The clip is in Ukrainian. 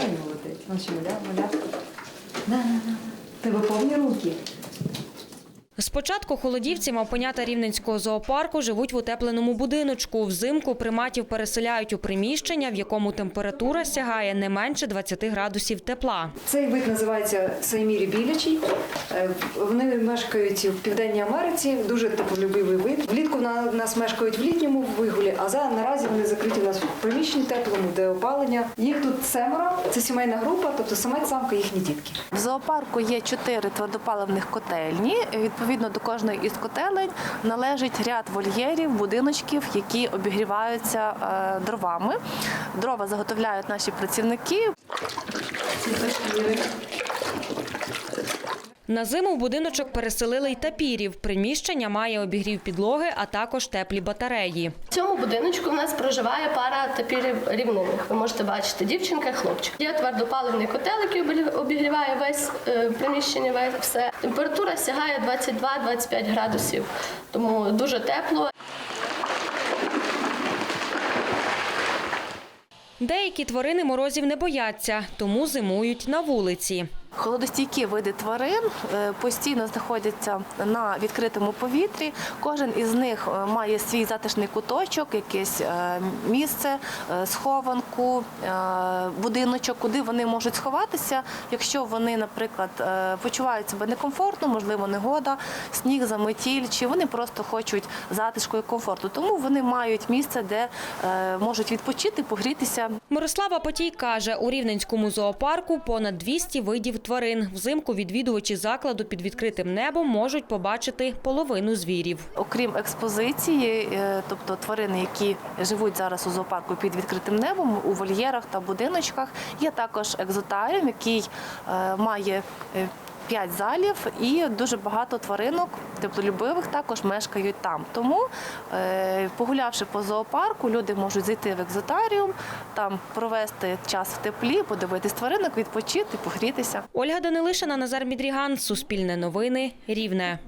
Ай, молодець. Наші маля, маля. На, на, на. Тебе повні руки. З початку холодівці мавпенята Рівненського зоопарку живуть в утепленому будиночку. Взимку приматів переселяють у приміщення, в якому температура сягає не менше 20 градусів тепла. Цей вид називається Саймірі білячий. Е, Вони мешкають в Південній Америці, дуже теплолюбивий вид. Влітку на нас мешкають в літньому вигулі, а за наразі вони закриті у нас в приміщенні теплому, де опалення. Їх тут семеро. Це сімейна група, тобто самець самка їхні дітки. В зоопарку є чотири твердопаливних котельні. Відповідно до кожної із котелень належить ряд вольєрів, будиночків, які обігріваються е, дровами. Дрова заготовляють наші працівники. На зиму в будиночок переселили й тапірів. Приміщення має обігрів підлоги, а також теплі батареї. В цьому будиночку у нас проживає пара тапірів рівнинних. Ви можете бачити дівчинка і хлопчик. Є твердопаливний котел, який обігріває весь е, приміщення, весь все. Температура сягає 22-25 градусів, тому дуже тепло. Деякі тварини морозів не бояться, тому зимують на вулиці. Холодостійкі види тварин е, постійно знаходяться на відкритому повітрі. Кожен із них е, має свій затишний куточок, якесь е, місце, схованку, будиночок, куди вони можуть сховатися, якщо вони, наприклад, почувають себе некомфортно, можливо, негода, сніг, заметіль, чи вони просто хочуть затишку і комфорту. Тому вони мають місце, де можуть відпочити, погрітися. Мирослава Потій каже, у Рівненському зоопарку понад 200 видів тварин. Взимку відвідувачі закладу під відкритим небом можуть побачити половину звірів. Окрім експозиції, е, тобто тварини, які живуть зараз у зоопарку під відкритим небом, у вольєрах та будиночках, є також екзотаріум, який е, має е, П'ять залів і дуже багато тваринок теплолюбивих також мешкають там. Тому, е, погулявши по зоопарку, люди можуть зайти в екзотаріум, там провести час в теплі, подивитись тваринок, відпочити, погрітися. Ольга Данилишина, Назар Мідріган, Суспільне новини, Рівне.